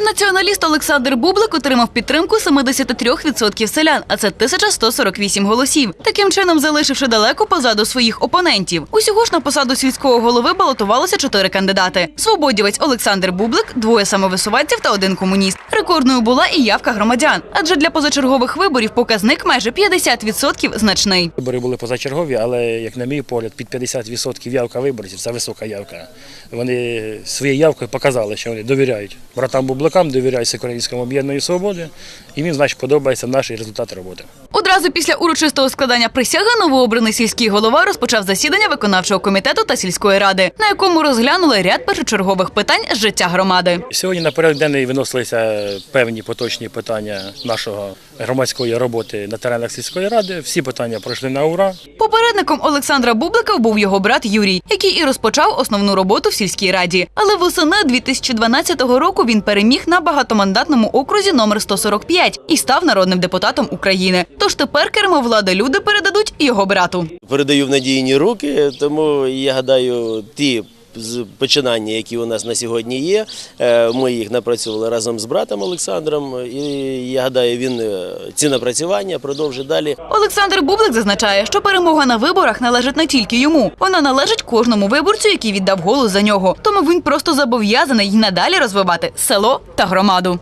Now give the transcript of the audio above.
Націоналіст Олександр Бублик отримав підтримку 73% селян, а це 1148 голосів. Таким чином, залишивши далеко позаду своїх опонентів. Усього ж на посаду сільського голови балотувалося чотири кандидати: свободівець Олександр Бублик, двоє самовисуванців та один комуніст. Рекордною була і явка громадян, адже для позачергових виборів показник майже 50% значний. Вибори були позачергові, але, як на мій погляд, під 50% явка виборців це висока явка. Вони своєю явкою показали, що вони довіряють братам Бубликам, довіряюся Українському об'єднанню свободи, і він, значить, подобається наш результат роботи. Одразу після урочистого складання присяги новообраний сільський голова розпочав засідання виконавчого комітету та сільської ради, на якому розглянули ряд першочергових питань з життя громади. Сьогодні на порядок денний виносилися певні поточні питання нашого громадської роботи на теренах сільської ради. Всі питання пройшли на ура. Попередником Олександра Бублика був його брат Юрій, який і розпочав основну роботу в сільській раді. Але восени 2012 року він переміг на багатомандатному окрузі номер 145 і став народним депутатом України. Тож тепер кермо влади люди передадуть його брату. передаю в надійні руки, тому я гадаю, ті починання, які у нас на сьогодні є, е, ми їх напрацювали разом з братом Олександром, і я гадаю, він е, ці напрацювання продовжить далі. Олександр Бублик зазначає, що перемога на виборах належить не тільки йому, вона належить кожному виборцю, який віддав голос за нього. Тому він просто зобов'язаний надалі розвивати село та громаду.